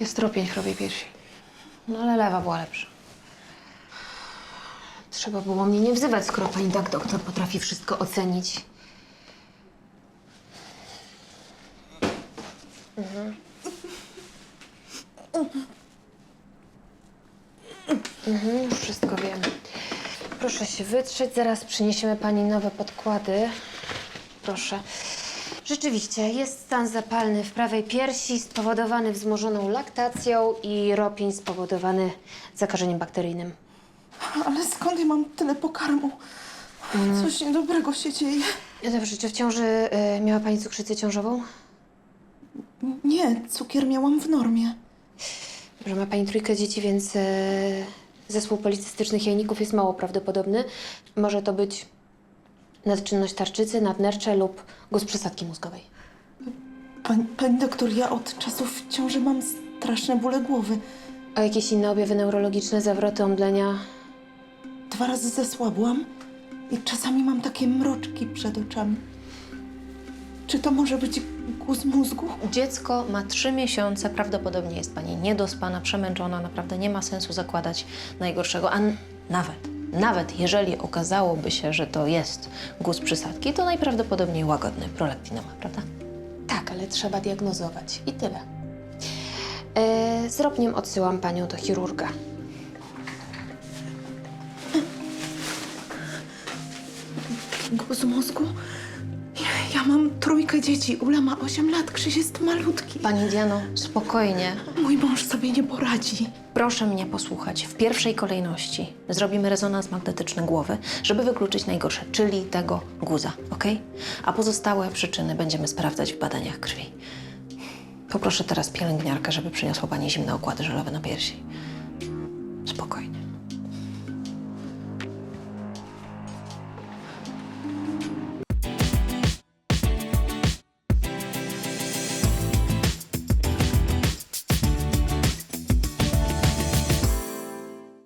Jest tropień w chorobie piersi. No ale lewa była lepsza. Trzeba było mnie nie wzywać, skoro pani tak doktor potrafi wszystko ocenić. Mhm, już wszystko wiem. Proszę się wytrzeć, zaraz przyniesiemy pani nowe podkłady. Proszę. Rzeczywiście, jest stan zapalny w prawej piersi spowodowany wzmożoną laktacją i ropień spowodowany zakażeniem bakteryjnym. Ale skąd ja mam tyle pokarmu? Coś niedobrego się dzieje. Dobrze, czy w ciąży y, miała pani cukrzycę ciążową? Nie, cukier miałam w normie. Dobrze, ma pani trójkę dzieci, więc y, zespół policystycznych jajników jest mało prawdopodobny. Może to być nadczynność tarczycy, nadnercze lub guz przesadki mózgowej. Pani, pani doktor, ja od czasów ciąży mam straszne bóle głowy. A jakieś inne objawy neurologiczne, zawroty, omdlenia? Dwa razy zesłabłam i czasami mam takie mroczki przed oczami. Czy to może być guz mózgu? Dziecko ma trzy miesiące, prawdopodobnie jest pani niedospana, przemęczona, naprawdę nie ma sensu zakładać najgorszego, a nawet, nawet jeżeli okazałoby się, że to jest guz przysadki, to najprawdopodobniej łagodny, prolaktinoma, prawda? Tak, ale trzeba diagnozować i tyle. E, z ropniem odsyłam panią do chirurga. Guz mózgu? Ja, mam trójkę dzieci. Ula ma 8 lat, Krzyś jest malutki. Pani Diano, spokojnie. Mój mąż sobie nie poradzi. Proszę mnie posłuchać. W pierwszej kolejności zrobimy rezonans magnetyczny głowy, żeby wykluczyć najgorsze, czyli tego guza, ok? A pozostałe przyczyny będziemy sprawdzać w badaniach krwi. Poproszę teraz pielęgniarkę, żeby przyniosła pani zimne okłady żelowe na piersi. Spokojnie.